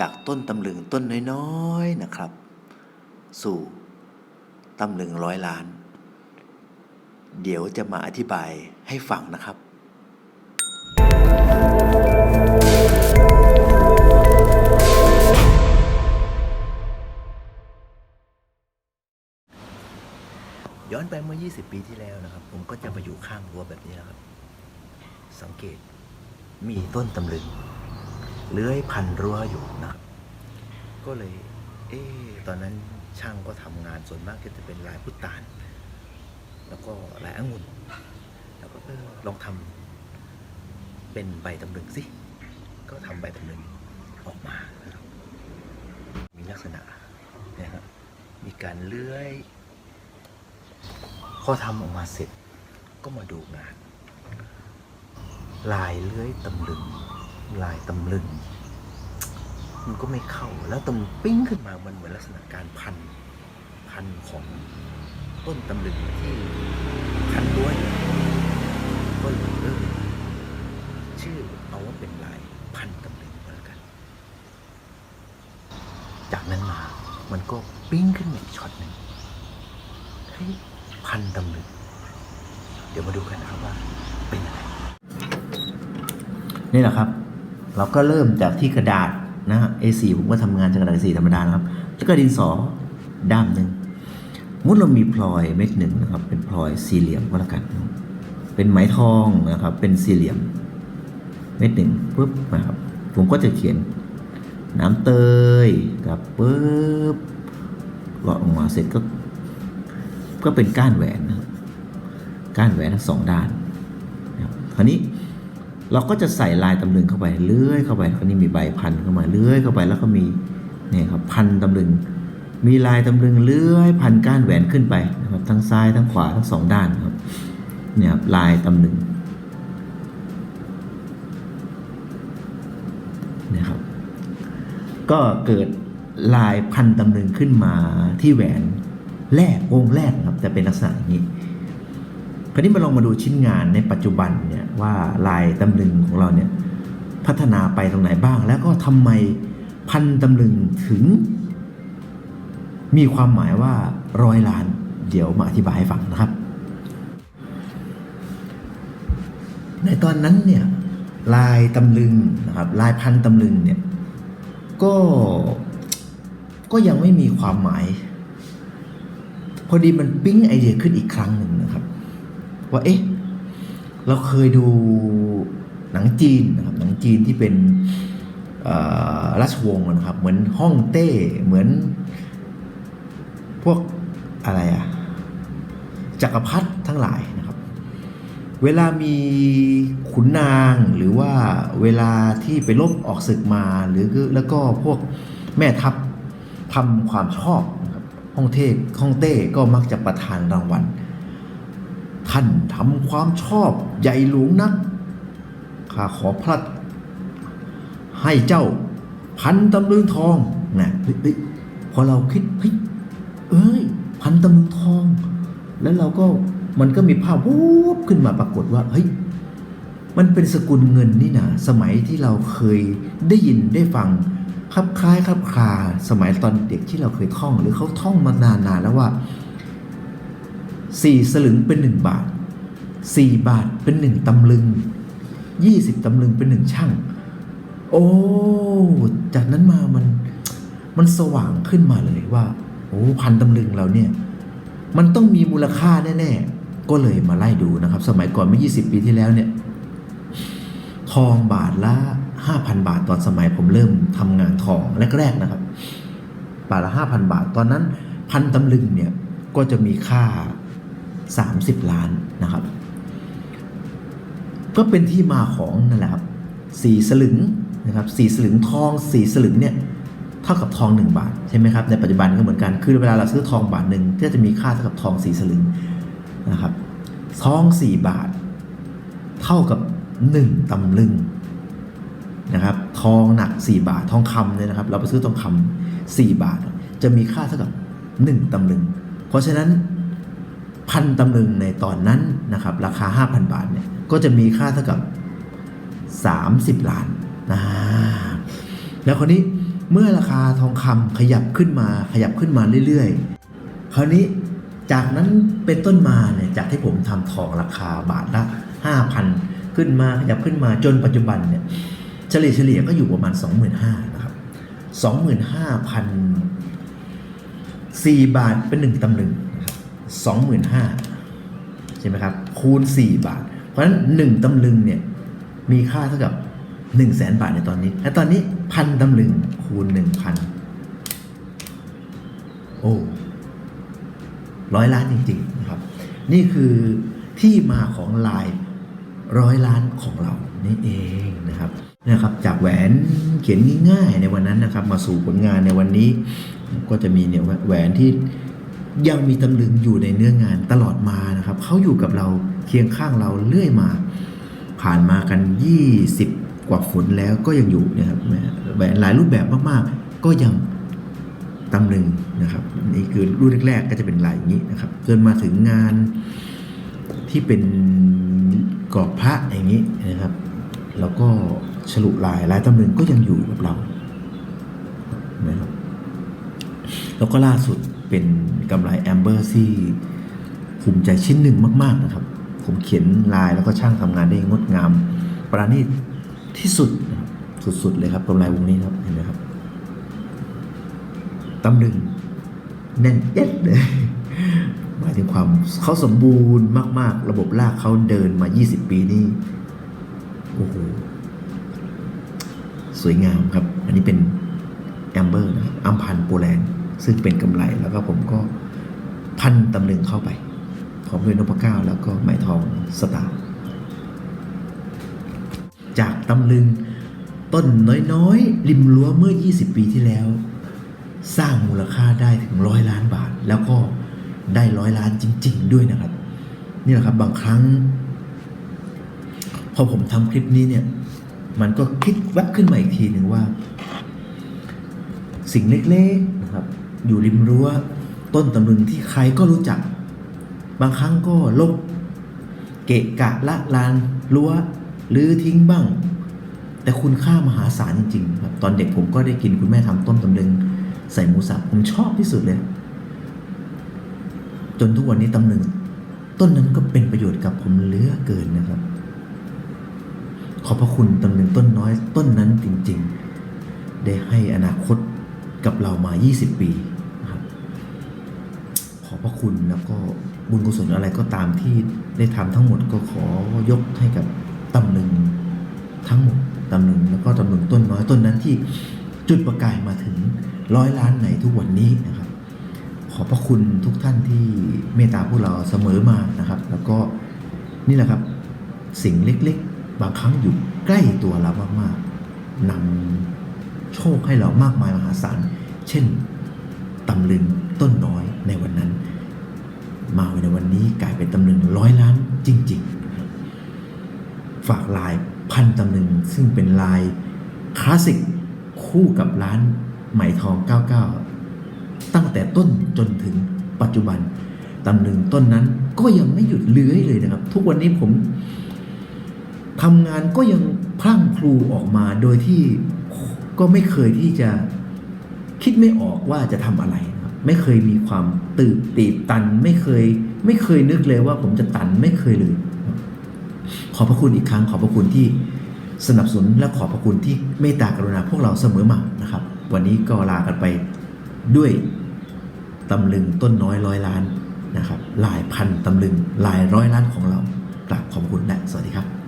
จากต้นตำลึงต้นน้อยๆนะครับ สู่ตำลึงร้อยล้าน เดี๋ยวจะมาอธิบายให้ฟังนะครับย้อนไปเมื่อ 20 ปีที่แล้วนะครับ ผมก็จะมาอยู่ข้างรั้วแบบนี้นะครับ สังเกตมีต้นตำลึง เลื้อยพันรั้วอยู่นะครับก็เลยเอ๊ะตอนนั้นช่างก็ทำงานส่วนมากก็จะเป็นลายพุตาน แล้วก็ลายองุ่น แล้วก็ลองทำเป็นใบตำลึงสิ ก็ทำใบตำลึงออกมานะครับมีลักษณะนะครับมีการเลื้อยพอทำออกมาเสร็จก็มาดูงาน ลายเลื้อยตำลึง ลายตำลึง มันก็ไม่เข้าแล้วตำปิ้งขึ้นมามันเหมือนลักษณะการพันพันของต้นตำลึงที่พันด้วยก็เลยเออชื่อเอาว่าเป็นลายพันตำลึงก็แล้วกัน จากนั้นมามันก็ปิ้งขึ้นมาอีกช็อตหนึ่งเฮ้ยพันตำลึงเดี๋ยวมาดูกันนะครับว่าเป็นอะไรนี่แหละครับ เราก็เริ่มจากที่กระดาษนะฮะ A4 ผมก็ทำงานจากกระดาษ A4 ธรรมดานะครับ แล้วก็ดินสอด้ามหนึ่งมุดเรามีพลอยเม็ดหนึ่งนะครับ เป็นพลอยสี่เหลี่ยมก็แล้วกัน เป็นไหมทองนะครับ เป็นสี่เหลี่ยม เม็ดหนึ่งปุ๊บนะครับ ผมก็จะเขียนน้ำเตยกับปุ๊บหลอดออกมาเสร็จก็ ก็เป็นก้านแหวนนะครับก้านแหวนทั้งสองด้านนะครับคราวนี้ เราก็จะใส่ลายตำลึงเข้าไปเลื่อยเข้าไปคราวนี้มีใบพันเข้ามาเลื่อยเข้าไปแล้วก็มีเนี่ยครับพันตำลึง มีลายตำลึงเลื่อยพันก้านแหวนขึ้นไปนะครับทั้งซ้ายทั้งขวาทั้งสองด้านครับเนี่ยครับลายตำลึงเนี่ยครับก็เกิดลายพันตำลึงขึ้นมาที่แหวนแรกวงแรกครับแต่เป็นลักษณะอย่างนี้ คราวนี้มาลองมาดูชิ้นงานในปัจจุบันเนี่ยว่าลายตำลึงของเราเนี่ยพัฒนาไปตรงไหนบ้าง แล้วก็ทำไมพันตำลึงถึง มีความหมายว่าร้อยล้าน เดี๋ยวมาอธิบายให้ฟังนะครับ ในตอนนั้นเนี่ยลายตำลึงนะครับลายพันตำลึงเนี่ยก็ก็ยังไม่มีความหมาย พอดีมันปิ๊งไอเดียขึ้นอีกครั้งหนึ่งนะครับ ว่า เอ๊ะ เราเคยดูหนังจีนนะครับ หนังจีนที่เป็นราชวงศ์นะครับ เหมือนฮ่องเต้ เหมือน พวกอะไรอะจักรพรรดิทั้งหลายนะครับ เวลามีขุนนางหรือว่าเวลาที่ไปลบออกศึกมาหรือแล้วก็พวกแม่ทัพทำความชอบนะครับฮ่องเต้ฮ่องเต้ก็มักจะประทานรางวัล ท่านทำความชอบใหญ่หลวงนัก ข้าขอพระให้เจ้าพันตำลึงทองนะเฮ้ยเฮ้ยพอเราคิดเฮ้ยเอ้ย พันตำลึงทอง แล้วเราก็มันก็มีภาพวูบขึ้นมาปรากฏว่าเฮ้ยมันเป็นสกุลเงินนี่นะสมัยที่เราเคยได้ยินได้ฟังคลับคล้ายคลับคลาสมัยตอนเด็กที่เราเคยท่อง หรือเขาท่องมานานๆแล้วว่า สี่สลึงเป็นหนึ่งบาทสี่บาทเป็นหนึ่งตำลึงยี่สิบตำลึงเป็นหนึ่งช่าง โอ้ จากนั้นมามันมันสว่างขึ้นมาเลยว่า โอ้พันตำลึงเราเนี่ย มันต้องมีมูลค่าแน่ ๆ ก็เลยมาไล่ดูนะครับ สมัยก่อนเมื่อ 20 ปีที่แล้วเนี่ย ทองบาทละ 5,000 บาทตอนสมัยผมเริ่มทำงานทองแรกๆนะครับ บาทละ 5,000 บาทตอนนั้นพันตำลึงเนี่ยก็จะมีค่า 30 ล้านนะครับ ก็เป็นที่มาของนั่นแหละครับสี่สลึงนะครับสี่สลึงทองสี่สลึงเนี่ยเท่ากับทองหนึ่งบาทใช่ไหมครับในปัจจุบันก็เหมือนกันคือเวลาเราซื้อทองบาทหนึ่งก็จะมีค่าเท่ากับทองสี่สลึงนะครับทองสี่บาท เท่ากับหนึ่งตำลึงนะครับทองหนักสี่บาททองคำเนี่ยนะครับ เราไปซื้อทองคำสี่บาท จะมีค่าเท่ากับหนึ่งตำลึง เพราะฉะนั้น พันตำลึงในตอนนั้นนะครับราคา 5,000 บาทเนี่ยก็จะมีค่าเท่ากับ 30 ล้านนะแล้วคนนี้เมื่อราคาทองคำขยับขึ้นมาขยับขึ้นมาเรื่อยๆ คราวนี้จากนั้นเป็นต้นมาเนี่ยจากที่ผมทำทองราคาบาทละ 5,000 ขึ้นมาขยับขึ้นมาจนปัจจุบันเนี่ยเฉลี่ยเฉลี่ยก็อยู่ประมาณ 25,000นะครับ 25,000 4 บาทเป็น 1ตำลึง 25,000ใช่ไหมครับ คูณ 4 บาท เพราะฉะนั้น 1ตำลึงเนี่ยมีค่าเท่ากับ 1 0 0 0 0แสนบาทในตอนนี้ และตอนนี้พันตำลึงคูณ 1,000 โอ้ร้อยล้านจริงๆนะครับ นี่คือที่มาของลายร้อยล้านของเรานี่เองนะครับนะครับจากแหวนเขียนง่ายๆในวันนั้นนะครับ มาสู่ผลงานในวันนี้ ก็จะมีเนี่ยแหวนที่ ยังมีตำลึงอยู่ในเนื้องานตลอดมานะครับเขาอยู่กับเราเคียงข้างเราเรื่อยมา ผ่านมากัน 20 กว่าฝนแล้วก็ยังอยู่นะครับแหวนหลายรูปแบบมากๆ ก็ยังตำลึงนะครับนี่คือรุ่นแรกๆก็จะเป็นลายอย่างนี้นะครับจนมาถึงงานที่เป็นกรอบพระอย่างนี้นะครับแล้วก็ฉลุลายลายตำลึงก็ยังอยู่กับเรานะครับแล้วก็ล่าสุด เป็นกำไรแอมเบอร์ที่ภูมิใจชิ้นหนึ่งมากๆนะครับ ผมเขียนลายแล้วก็ช่างทำงานได้งดงาม ประณีตที่สุดนะครับสุดๆเลยครับกำไรวงนี้ครับเห็นไหมครับตำลึงแน่นเย็ดเลยหมายถึงความเขาสมบูรณ์มาก ๆ ระบบลากเขาเดินมา 20 ปีนี่โอ้โหสวยงามครับ อันนี้เป็นแอมเบอร์นะครับอัมพันโปแลนด์ ซึ่งเป็นกำไรแล้วก็ผมก็พันตำลึงเข้าไปพร้อมด้วยนพเก้าแล้วก็ไหมทองสตาร์จากตำลึงต้นน้อยๆ ริมรั้วเมื่อ 20 ปีที่แล้ว สร้างมูลค่าได้ถึงร้อยล้านบาท แล้วก็ได้ร้อยล้านจริง ๆ ด้วยนะครับ นี่แหละครับบางครั้ง พอผมทำคลิปนี้เนี่ย มันก็คิดแวบขึ้นมาอีกทีหนึ่งว่า สิ่งเล็กๆ อยู่ริมรั้ว ต้นตำลึงที่ใครก็รู้จัก บางครั้งก็ลบเกะกะละลานรั้วหรือทิ้งบ้าง แต่คุณค่ามหาศาลจริงๆครับตอนเด็กผมก็ได้กินคุณแม่ทำต้มตำลึง ใส่หมูสับผมชอบที่สุดเลย จนทุกวันนี้ตำลึง ต้นนั้นก็เป็นประโยชน์กับผมเหลือเกินนะครับ ขอบพระคุณตำลึงต้นน้อยต้นนั้นจริง ๆ ได้ให้อนาคตกับเรามา 20 ปี พระคุณแล้วก็บุญกุศลอะไรก็ตามที่ได้ทำทั้งหมดก็ขอยกให้กับตำลึงทั้งหมดตำลึงแล้วก็ตำลึงต้นน้อยต้นนั้นที่จุดประกายมาถึงร้อยล้านในทุกวันนี้นะครับ ขอพระคุณทุกท่านที่เมตตาพวกเราเสมอมานะครับ แล้วก็นี่แหละครับสิ่งเล็กๆ บางครั้งอยู่ใกล้ตัวเรามากๆนำโชคให้เรามากมายมหาศาล เช่นตำลึงต้นน้อย ในวันนั้น มาในวันนี้กลายเป็นตำลึงร้อยล้านจริง ๆ ฝากลายพันตำลึงซึ่งเป็นลายคลาสสิกคู่กับร้านไหมทอง 99 ตั้งแต่ต้นจนถึงปัจจุบันตำลึงต้นนั้นก็ยังไม่หยุดเลื้อยเลยนะครับ ทุกวันนี้ผมทำงานก็ยังพลั่งพลูออกมาโดยที่ก็ไม่เคยที่จะคิดไม่ออกว่าจะทำอะไร ไม่เคยมีความตื่นตีบตันไม่เคย ไม่เคยนึกเลยว่าผมจะตันไม่เคยเลย ขอบพระคุณอีกครั้ง ขอบพระคุณที่สนับสนุนและขอบพระคุณที่เมตตากรุณาพวกเราเสมอมานะครับ วันนี้ก็ลากันไปด้วยตำลึงต้นน้อยร้อยล้านนะครับหลายพันตำลึงหลายร้อยล้านของเรากราบขอบคุณและสวัสดีครับ